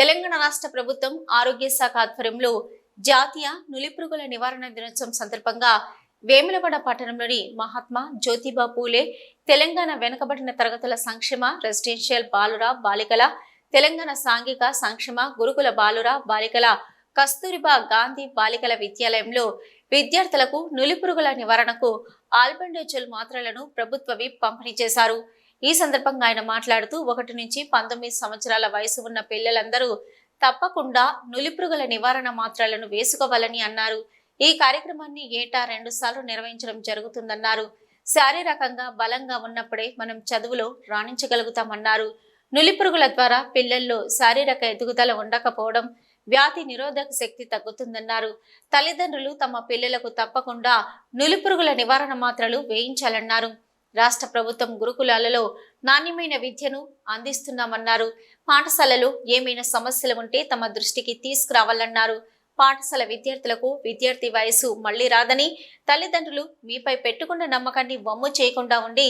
తెలంగాణ రాష్ట్ర ప్రభుత్వం ఆరోగ్య శాఖ ఆధ్వర్యంలో జాతీయ నులిపురుగుల నివారణ దినోత్సవం సందర్భంగా వేములవాడ పట్టణంలోని మహాత్మా జ్యోతిబా పూలే తెలంగాణ వెనుకబడిన తరగతుల సంక్షేమ రెసిడెన్షియల్ బాలుర బాలికల తెలంగాణ సాంఘిక సంక్షేమ గురుకుల బాలుర బాలికల కస్తూరిబా గాంధీ బాలికల విద్యాలయంలో విద్యార్థులకు నులిపురుగుల నివారణకు ఆల్బెండోజల్ మాత్రలను ప్రభుత్వ విప్ పంపిణీ చేశారు. ఈ సందర్భంగా ఆయన మాట్లాడుతూ ఒకటి నుంచి పంతొమ్మిది సంవత్సరాల వయసు ఉన్న పిల్లలందరూ తప్పకుండా నులిపురుగుల నివారణ మాత్రలను వేసుకోవాలని అన్నారు. ఈ కార్యక్రమాన్ని ఏటా రెండు సార్లు నిర్వహించడం జరుగుతుందన్నారు. శారీరకంగా బలంగా ఉన్నప్పుడే మనం చదువులో రాణించగలుగుతామన్నారు. నులిపురుగుల ద్వారా పిల్లల్లో శారీరక ఎదుగుదల ఉండకపోవడం వ్యాధి నిరోధక శక్తి తగ్గుతుందన్నారు. తల్లిదండ్రులు తమ పిల్లలకు తప్పకుండా నులిపురుగుల నివారణ మాత్రలు వేయించాలన్నారు. రాష్ట్ర ప్రభుత్వం గురుకులాలలో నాణ్యమైన విద్యను అందిస్తున్నామన్నారు. పాఠశాలలో ఏమైనా సమస్యలు ఉంటే తమ దృష్టికి తీసుకురావాలన్నారు. పాఠశాల విద్యార్థులకు విద్యార్థి వయసు మళ్ళీ రాదని తల్లిదండ్రులు మీపై పెట్టుకున్న నమ్మకాన్ని వమ్ము చేయకుండా ఉండి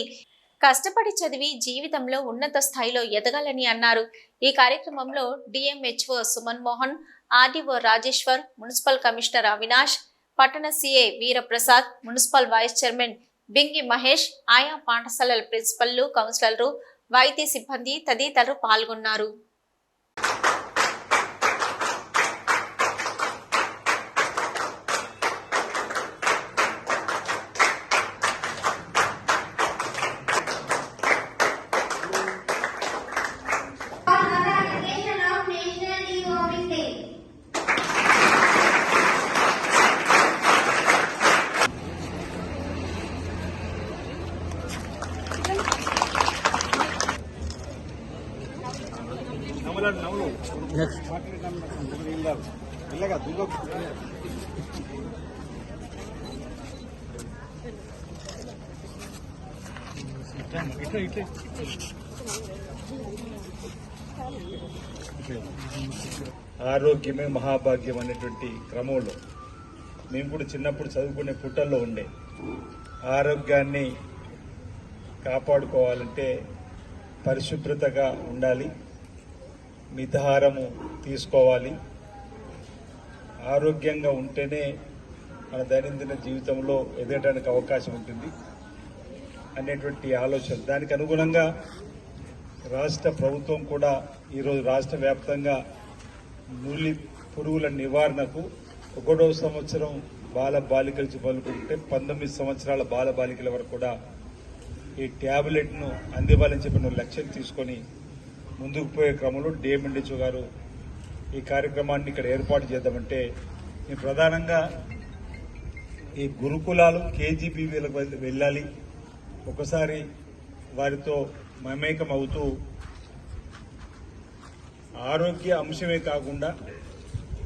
కష్టపడి చదివి జీవితంలో ఉన్నత స్థాయిలో ఎదగాలని అన్నారు. ఈ కార్యక్రమంలో DMHO Suman Mohan RDO Rajeshwar municipal commissioner Avinash పట్టణ CA Veeraprasad municipal vice chairman Bingi Mahesh ఆయా పాఠశాలల ప్రిన్సిపల్లు కౌన్సిలర్లు వైద్య సిబ్బంది తదితరులు పాల్గొన్నారు. దుర్గ ఇట్లా ఇట్లా ఆరోగ్యమే మహాభాగ్యం అనేటువంటి క్రమంలో మేము కూడా చిన్నప్పుడు చదువుకునే పుట్టల్లో ఉండే ఆరోగ్యాన్ని కాపాడుకోవాలంటే పరిశుభ్రతగా ఉండాలి. మితహారము తీసుకోవాలి. ఆరోగ్యంగా ఉంటేనే మన దైనందిన జీవితంలో ఎదగడానికి అవకాశం ఉంటుంది. అనేటువంటి ఆలోచన. దానికి అనుగుణంగా రాష్ట్ర ప్రభుత్వం కూడా ఈరోజు రాష్ట్ర వ్యాప్తంగా నూలి పురుగుల నివారణకు ఒకటో సంవత్సరం బాల బాలికలు మొదలుకుంటే పంతొమ్మిది సంవత్సరాల బాల బాలికల వరకు కూడా ఈ ట్యాబ్లెట్ను అందివ్వాలని చెప్పిన లక్ష్యం తీసుకొని ముందుకు పోయే క్రమంలో డిఎంఎండిచో గారు ఈ కార్యక్రమాన్ని ఇక్కడ ఏర్పాటు చేద్దామంటే మేము ప్రధానంగా ఈ గురుకులాలు కేజీబీవీలకు వెళ్ళాలి. ఒకసారి వారితో మమేకం అవుతూ ఆరోగ్య అంశమే కాకుండా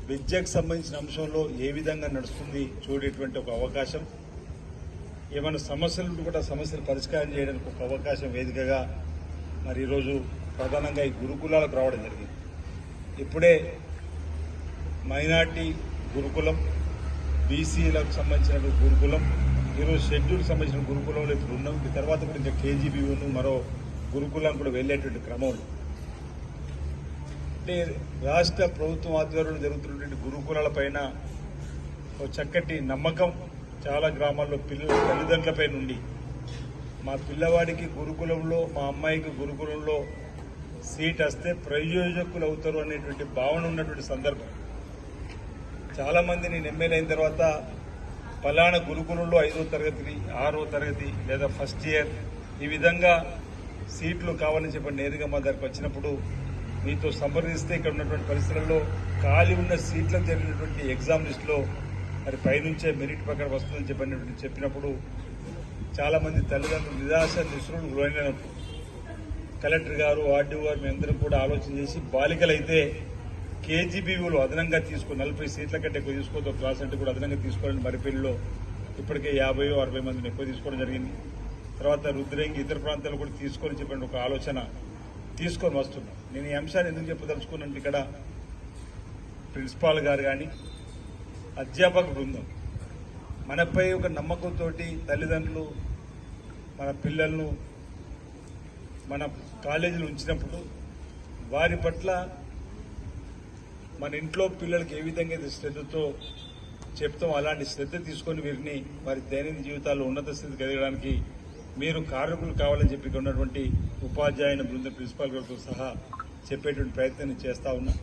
విద్యకు సంబంధించిన అంశంలో ఏ విధంగా నడుస్తుంది చూడేటువంటి ఒక అవకాశం. ఏమైనా సమస్యలు ఉంటే కూడా సమస్యలు పరిష్కారం చేయడానికి ఒక అవకాశం వేదికగా. మరి ఈరోజు ప్రధానంగా ఈ గురుకులాలకు రావడం జరిగింది. ఇప్పుడే మైనార్టీ గురుకులం బీసీలకు సంబంధించిన గురుకులం ఈరోజు షెడ్యూల్కి సంబంధించిన గురుకులంలో ఇప్పుడు ఉన్నాం. ఈ తర్వాత కూడా ఇంకా కేజీబీను మరో గురుకులం కూడా వెళ్ళేటువంటి క్రమంలో అంటే రాష్ట్ర ప్రభుత్వం ఆధ్వర్యంలో జరుగుతున్నటువంటి గురుకులాల పైన ఒక చక్కటి నమ్మకం చాలా గ్రామాల్లో పిల్లల తల్లిదండ్రులపై నుండి మా పిల్లవాడికి గురుకులంలో మా అమ్మాయికి గురుకులంలో సీట్ వస్తే ప్రయోజకులు అవుతారు అనేటువంటి భావన ఉన్నటువంటి సందర్భం. చాలా మంది నేను ఎమ్మెల్యే అయిన తర్వాత పలానా గురుకులంలో ఐదో తరగతి ఆరో తరగతి లేదా ఫస్ట్ ఇయర్ ఈ విధంగా సీట్లు కావాలని చెప్పి నేరుగా మా దగ్గరకు వచ్చినప్పుడు మీతో సంప్రదిస్తే ఇక్కడ ఉన్నటువంటి పరిస్థితుల్లో ఖాళీ ఉన్న సీట్లకు జరిగినటువంటి ఎగ్జామ్ లిస్టులో మరి పైనుంచే మెరిట్ ప్రకారం వస్తుందని చెప్పినటువంటి చెప్పినప్పుడు చాలామంది తల్లిదండ్రులు నిరాశ నిశ్రులు గురైనప్పుడు కలెక్టర్ గారు ఆర్డీఓ గారు మేమందరం కూడా ఆలోచన చేసి బాలికలైతే కేజీబీవీలు అదనంగా తీసుకుని నలభై సీట్ల కంటే ఎక్కువ తీసుకోవద్దు క్లాస్ అంటే కూడా అదనంగా తీసుకోవాలని మరిపెల్లిలో ఇప్పటికే యాభై అరవై మందిని ఎక్కువ తీసుకోవడం జరిగింది. తర్వాత రుద్రంగి ఇతర ప్రాంతాలు కూడా తీసుకొని చెప్పండి ఒక ఆలోచన తీసుకొని వస్తున్నాం. నేను ఈ అంశాన్ని ఎందుకు చెప్పదలుచుకున్నాను ఇక్కడ ప్రిన్సిపాల్ గారు కానీ అధ్యాపక బృందం మనపై ఒక నమ్మకంతో తల్లిదండ్రులు మన పిల్లలను మన కాలేజీలో ఉంచినప్పుడు వారి పట్ల మన ఇంట్లో పిల్లలకి ఏ విధంగా అయితే శ్రద్ధతో చెప్తాం అలాంటి శ్రద్ధ తీసుకొని వీరిని వారి దైనందిన జీవితాల్లో ఉన్నత స్థితికి ఎదగడానికి మీరు కారకులు కావాలని చెప్పి ఉన్నటువంటి ఉపాధ్యాయుని బృందం ప్రిన్సిపాల్ గారితో సహా చెప్పేటువంటి ప్రయత్నం చేస్తా ఉన్నా.